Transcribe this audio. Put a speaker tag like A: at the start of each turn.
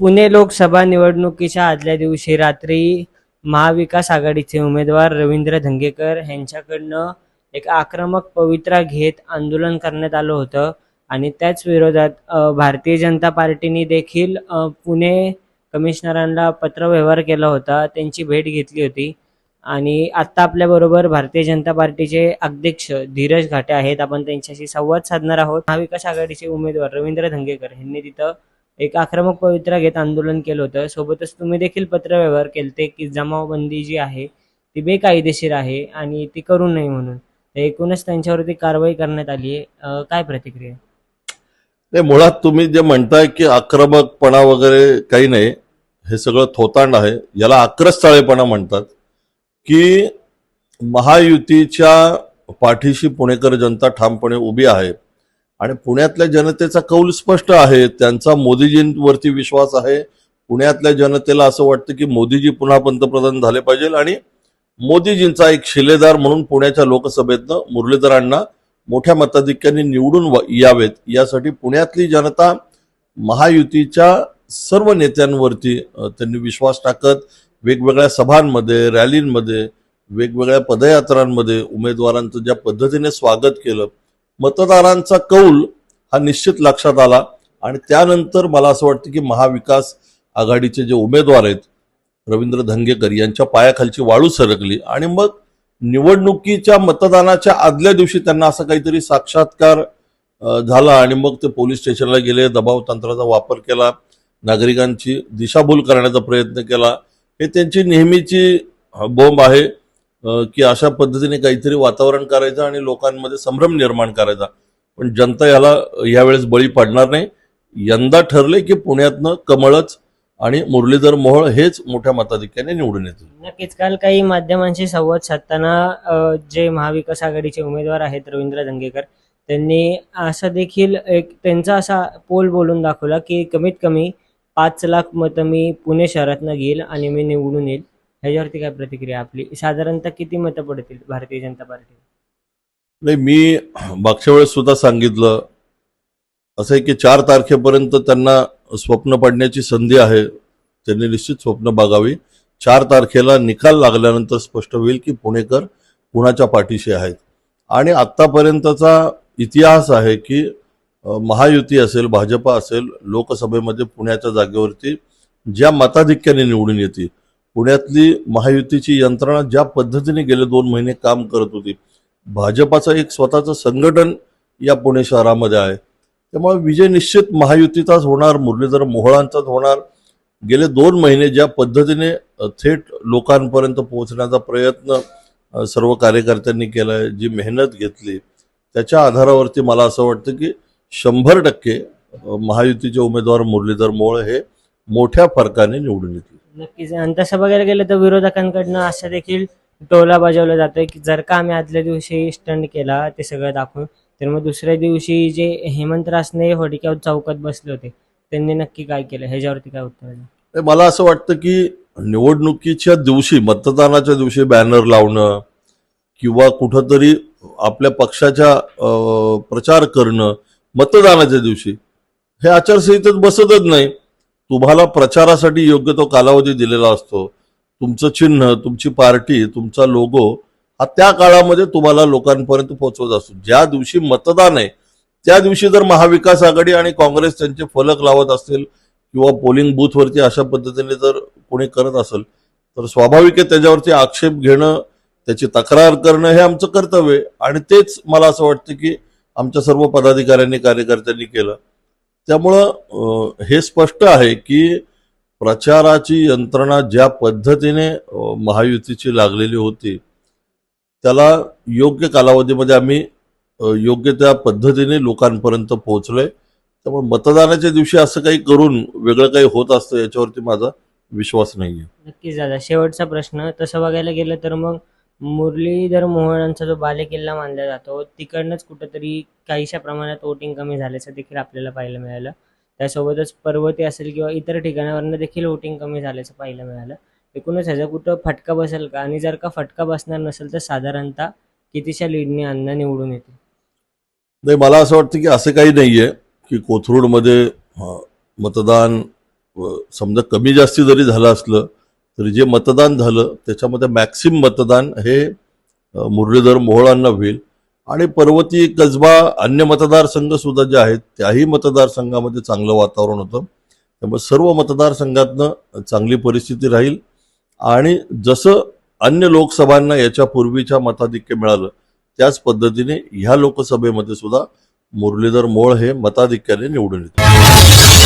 A: पुणे लोकसभा निवडणुकीच्या आदल्या दिवशी रात्री महाविकास आघाडीचे उमेदवार रवींद्र धंगेकर यांच्याकडनं एक आक्रमक पवित्रा घेत आंदोलन करण्यात आलं होतं आणि त्याच विरोधात भारतीय जनता पार्टीने देखील पुणे कमिशनरांना पत्रव्यवहार केला होता त्यांची भेट घेतली होती. आणि आत्ता आपल्याबरोबर भारतीय जनता पार्टीचे अध्यक्ष धीरज घाटे आहेत. आपण त्यांच्याशी संवाद साधणार आहोत. महाविकास आघाडीचे उमेदवार रवींद्र धंगेकर यांनी तिथं एक आक्रमक पवित्रा घेत आंदोलन केलं होतं. सोबतच तुम्ही देखील पत्रव्यवहार केलते की जमावबंदी जी आहे ती बेकायदेशीर आहे आणि ती करू नये म्हणून. तर एकूणच त्यांच्यावरती कारवाई करण्यात आली आहे. काय प्रतिक्रिया?
B: नाही मुळात तुम्ही जे म्हणताय की आक्रमकपणा वगैरे काही नाही हे सगळं थोतांड आहे. याला आक्रस्ताळेपणा म्हणतात की महायुतीच्या पाठीशी पुणेकर जनता ठामपणे उभी आहे. आणि पुण्यातल्या जनतेचा कौल स्पष्ट आहे त्यांचा मोदीजींवरती विश्वास आहे. पुण्यातल्या जनतेला असं वाटतं की मोदीजी पुन्हा पंतप्रधान झाले पाहिजे आणि मोदीजींचा एक शिलेदार म्हणून पुण्याच्या लोकसभेतनं मुरलीधरांना मोठ्या मताधिक्याने निवडून व- यावेत. यासाठी पुण्यातली जनता महायुतीच्या सर्व नेत्यांवरती त्यांनी विश्वास टाकत वेगवेगळ्या सभांमध्ये रॅलींमध्ये वेगवेगळ्या पदयात्रांमध्ये उमेदवारांचं ज्या पद्धतीने स्वागत केलं मतदारांचा कौल हा निश्चित लक्षात आला आणि त्यानंतर मला असं वाटतं की महाविकास आघाडीचे जे उमेदवार आहेत रवींद्र धंगेकर यांच्या पायाखालची वाळू सरकली आणि मग निवडणुकीच्या मतदानाच्या आदल्या दिवशी त्यांना असं काहीतरी साक्षात्कार झाला आणि मग ते पोलीस स्टेशनला गेले दबाव तंत्राचा वापर केला नागरिकांची दिशाभूल करण्याचा प्रयत्न केला. हे त्यांची नेहमीची बोंब आहे. की अशा पद्धतीने काहीतरी वातावरण करायचं आणि लोकांमध्ये संभ्रम निर्माण करायचा. पण जनता याला यावेळेस बळी पडणार नाही. यंदा ठरले की पुण्यातनं कमळच आणि मुरलीधर मोहोळ हेच मोठ्या मताधिक्याने निवडून येतील.
A: नक्कीच. काल काही माध्यमांशी संवाद साधताना जे महाविकास आघाडीचे उमेदवार आहेत रवींद्र धंगेकर त्यांनी असं देखील एक त्यांचा असा पोल बोलून दाखवला की कमीत कमी पाच लाख मतं मी पुणे शहरातनं घेईल आणि मी निवडून येईल. ह्याच्यावरती काय प्रतिक्रिया आपली? साधारणतः किती मतं पडतील भारतीय जनता पार्टी
B: नाही मी मागच्या वेळेस सुद्धा सांगितलं. असं आहे की चार तारखेपर्यंत त्यांना स्वप्न पडण्याची संधी आहे. त्यांनी निश्चित स्वप्न बघावी चार तारखेला निकाल लागल्यानंतर स्पष्ट होईल की पुणेकर कुणाच्या पाठीशी आहेत. आणि आत्तापर्यंतचा इतिहास आहे की महायुती असेल भाजपा असेल लोकसभेमध्ये पुण्याच्या जागेवरती ज्या मताधिक्याने निवडून येतील पुण्यातली महायुतीची यंत्रणा ज्या पद्धतीने गेले दोन महिने काम करत होती भाजपाचं एक स्वतःचं संघटन या पुणे शहरामध्ये आहे. त्यामुळे विजय निश्चित महायुतीचाच होणार मुरलीधर मोहळांचाच होणार. गेले दोन महिने ज्या पद्धतीने थेट लोकांपर्यंत पोहोचण्याचा प्रयत्न सर्व कार्यकर्त्यांनी केला आहे जी मेहनत घेतली त्याच्या आधारावरती मला असं वाटतं की शंभर टक्के महायुतीचे उमेदवार मुरलीधर मोहळ हे मोठ्या फरकाने निवडून येतील.
A: नक्कीच. आणि तसं बघायला गेलं तर विरोधकांकडनं असं देखील टोला बजावला जातोय की जर का आम्ही आदल्या दिवशी स्टंट केला ते सगळं दाखवून तर मग दुसऱ्या दिवशी जे हेमंत रासने होडिक्यावर चौकात बसले होते त्यांनी नक्की काय केलं? ह्याच्यावरती काय उत्तर आहे?
B: तर मला असं वाटतं की निवडणुकीच्या दिवशी मतदानाच्या दिवशी बॅनर लावणं किंवा कुठंतरी आपल्या पक्षाच्या अं, प्रचार करणं मतदानाच्या दिवशी हे आचारसंहितेत बसतच नाही. तुम्हाला प्रचारासाठी योग्य तो कालावधी दिलेला असतो. तुमचं चिन्ह तुमची पार्टी तुमचा लोगो हा त्या काळामध्ये तुम्हाला लोकांपर्यंत पोहोचवत असतो. ज्या दिवशी मतदान आहे त्या दिवशी जर महाविकास आघाडी आणि काँग्रेस त्यांचे फलक लावत असेल किंवा पोलिंग बूथवरती अशा पद्धतीने जर कोणी करत असेल तर स्वाभाविक आहे त्याच्यावरती आक्षेप घेणं त्याची तक्रार करणं हे आमचं कर्तव्य आहे. आणि तेच मला असं वाटतं की आमच्या सर्व पदाधिकाऱ्यांनी कार्यकर्त्यांनी केलं. त्यामुळं हे स्पष्ट आहे की प्रचाराची यंत्रणा ज्या पद्धतीने महायुतीची लागलेली होती त्याला योग्य कालावधीमध्ये आम्ही योग्य त्या पद्धतीने लोकांपर्यंत पोहोचलोय. त्यामुळे मतदानाच्या दिवशी असं काही करून वेगळं काही होत असतं याच्यावरती माझा विश्वास नाहीये.
A: नक्कीच दादा. शेवटचा प्रश्न तसं बघायला गेलं तर मग मुरलीधर मोहनांचा जो बालेकिल्ला मानला जातो तिकडनंच कुठंतरी काहीशा प्रमाणात वोटिंग कमी झाल्याचं देखील आपल्याला पाहायला मिळालं. त्यासोबतच पर्वती असेल किंवा इतर ठिकाणावरनं देखील वोटिंग कमी झाल्याचं पाहायला मिळालं. एकूणच ह्याचा कुठं फटका बसेल का? आणि जर का फटका बसणार नसेल तर साधारणतः कितीशा लीडने अण्णा निवडून येते
B: नाही मला असं वाटतं की असं काही नाहीये की कोथरूडमध्ये मतदान समजा कमी जास्ती जरी झालं असलं तरी जे मतदान झालं त्याच्यामध्ये मॅक्सिम मतदान हे मुरलीधर मोहोळांना होईल. आणि पर्वती कसबा अन्य मतदारसंघ सुद्धा जे आहेत त्याही मतदारसंघामध्ये चांगलं वातावरण होतं. त्यामुळे सर्व मतदारसंघातनं चांगली परिस्थिती राहील. आणि जसं अन्य लोकसभांना याच्या पूर्वीच्या मताधिक्य मिळालं त्याच पद्धतीने ह्या लोकसभेमध्ये सुद्धा मुरलीधर मोळ हे मताधिक्याने निवडून येतात